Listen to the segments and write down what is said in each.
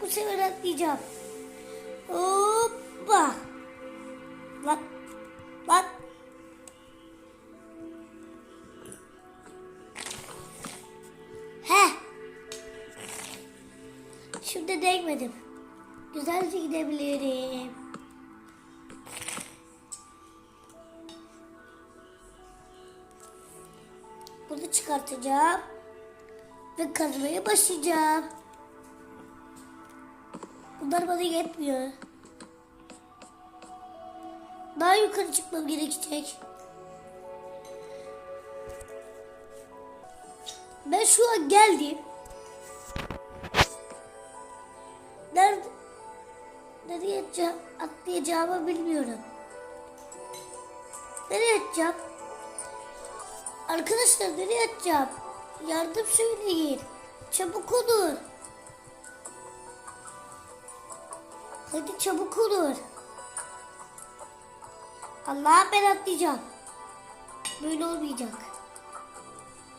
çıkartacağım. Hoppa. Bak. Bak. He. Şimdi değmedim. Güzelce gidebilirim. Bunu çıkartacağım. Ve kazmaya başlayacağım. Bunlar bana yetmiyor. Daha yukarı çıkmam gerekecek. Ben şu an geldim. Nerede? Nereye atlayacağımı bilmiyorum. Nereye atacağım? Arkadaşlar nereye atacağım? Yardım söyleyin. Çabuk olun. Hadi çabuk olun. Allah'a ben atlayacağım. Böyle olmayacak.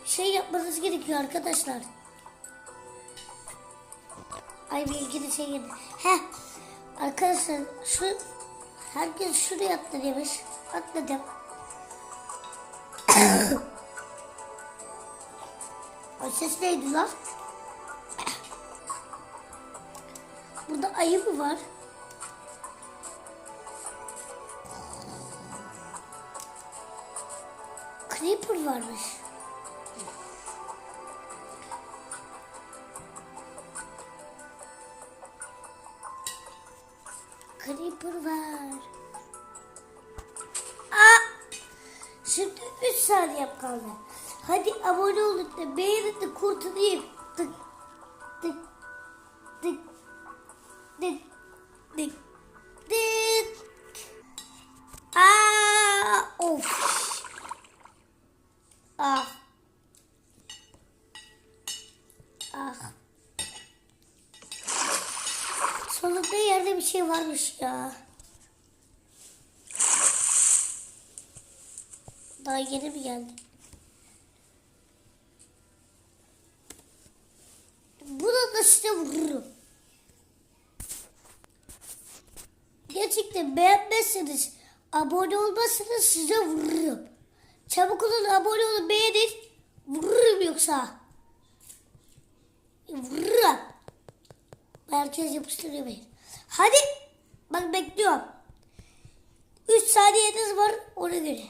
Şey yapmanız gerekiyor arkadaşlar. Ay bir ilgili şey geldi. Heh. Arkadaşlar şu herkes şuraya atlıyormuş. Atladım. o ses neydi lan? Burada ayı mı var? Creeper varmış. Creeper var. Aa! Şimdi 3 saniye kaldı. Hadi abone olun da beğenin de kurtulayım. Ah. Sonunda yerde bir şey varmış ya. Daha yeni mi geldi? Bunu da size vururum. Gerçekten beğenmezseniz, abone olmazsanız size vururum. Çabuk olun abone olun beğenin. Vururum yoksa. Vururum. Herkes yapıştırıyor beni. Hadi. Bak bekliyorum. 3 saniyeniz var ona göre.